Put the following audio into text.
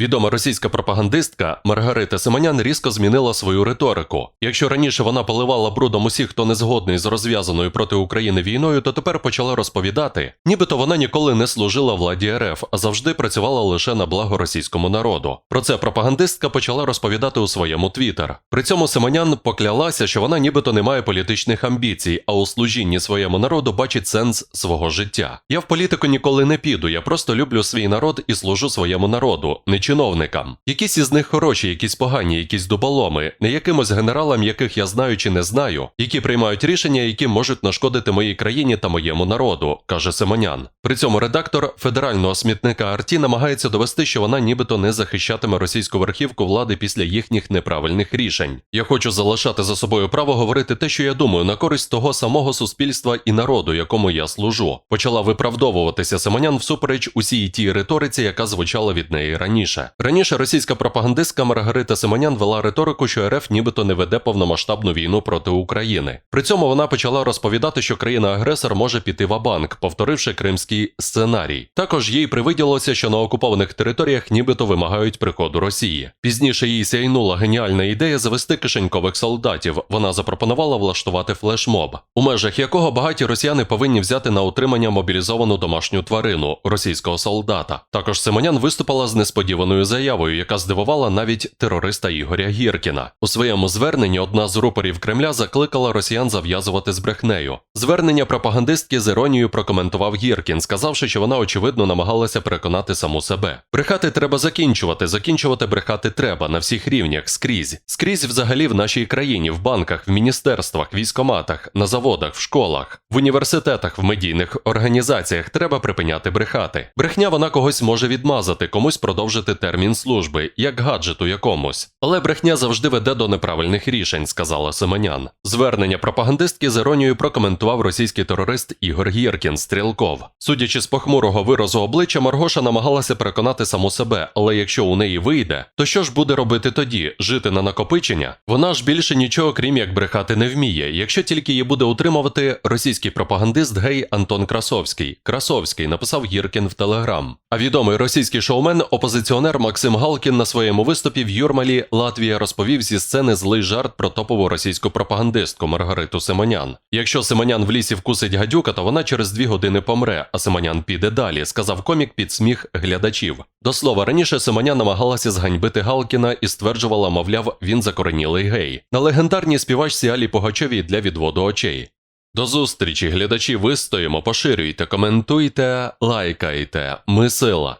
Відома російська пропагандистка Маргарита Семенян різко змінила свою риторику. Якщо раніше вона поливала брудом усіх, хто не згодний з розв'язаною проти України війною, то тепер почала розповідати, нібито вона ніколи не служила владі РФ, а завжди працювала лише на благо російському народу. Про це пропагандистка почала розповідати у своєму твіттер. При цьому Семенян поклялася, що вона нібито не має політичних амбіцій, а у служінні своєму народу бачить сенс свого життя. Я в політику ніколи не піду. Я просто люблю свій народ і служу своєму народу, чиновникам. Якісь із них хороші, якісь погані, якісь дуболоми, не якимось генералам, яких я знаю чи не знаю, які приймають рішення, які можуть нашкодити моїй країні та моєму народу, каже Семенян. При цьому редактор федерального смітника Арті намагається довести, що вона нібито не захищатиме російську верхівку влади після їхніх неправильних рішень. Я хочу залишати за собою право говорити те, що я думаю, на користь того самого суспільства і народу, якому я служу. Почала виправдовуватися Семенян всупереч усій тій риториці, яка звучала від неї раніше. Раніше російська пропагандистка Маргарита Семенян вела риторику, що РФ нібито не веде повномасштабну війну проти України. При цьому вона почала розповідати, що країна-агресор може піти в банк, повторивши кримський сценарій. Також їй привиділося, що на окупованих територіях нібито вимагають приходу Росії. Пізніше їй сяйнула геніальна ідея завести кишенькових солдатів. Вона запропонувала влаштувати флешмоб, у межах якого багаті росіяни повинні взяти на утримання мобілізовану домашню тварину російського солдата. Також Симонян виступила з несподіваною заявою, яка здивувала навіть терориста Ігоря Гіркіна. У своєму зверненні одна з рупорів Кремля закликала росіян зав'язувати з брехнею. Звернення пропагандистки з іронією прокоментував Гіркін, сказавши, що вона очевидно намагалася переконати саму себе. Брехати треба закінчувати, закінчувати брехати треба на всіх рівнях, скрізь. Скрізь взагалі в нашій країні, в банках, в міністерствах, військоматах, на заводах, в школах, в університетах, в медійних організаціях треба припиняти брехати. Брехня вона когось може відмазати, комусь продовжити термін служби, як гаджету якомусь. Але брехня завжди веде до неправильних рішень, сказала Семенян. Звернення пропагандистки з іронією прокоментував російський терорист Ігор Гіркін Стрілков. Судячи з похмурого виразу обличчя, Маргоша намагалася переконати саму себе, але якщо у неї вийде, то що ж буде робити тоді? Жити на накопичення? Вона ж більше нічого, крім як брехати, не вміє, якщо тільки її буде утримувати російський пропагандист гей Антон Красовський. Красовський написав Гіркін в Телеграм. А відомий російський шоумен, опозиціонер Максим Галкін на своєму виступі в Юрмалі Латвія розповів зі сцени злий жарт про топову російську пропагандистку Маргариту Симонян. Якщо Симонян в лісі вкусить гадюка, то вона через дві години помре, а Симонян піде далі, сказав комік під сміх глядачів. До слова, раніше Симонян намагалася зганьбити Галкіна і стверджувала, мовляв, він закоренілий гей. На легендарній співачці Алі Погачовій для відводу очей. До зустрічі, глядачі, вистоїмо, поширюйте, коментуйте, лайкайте. Ми сила.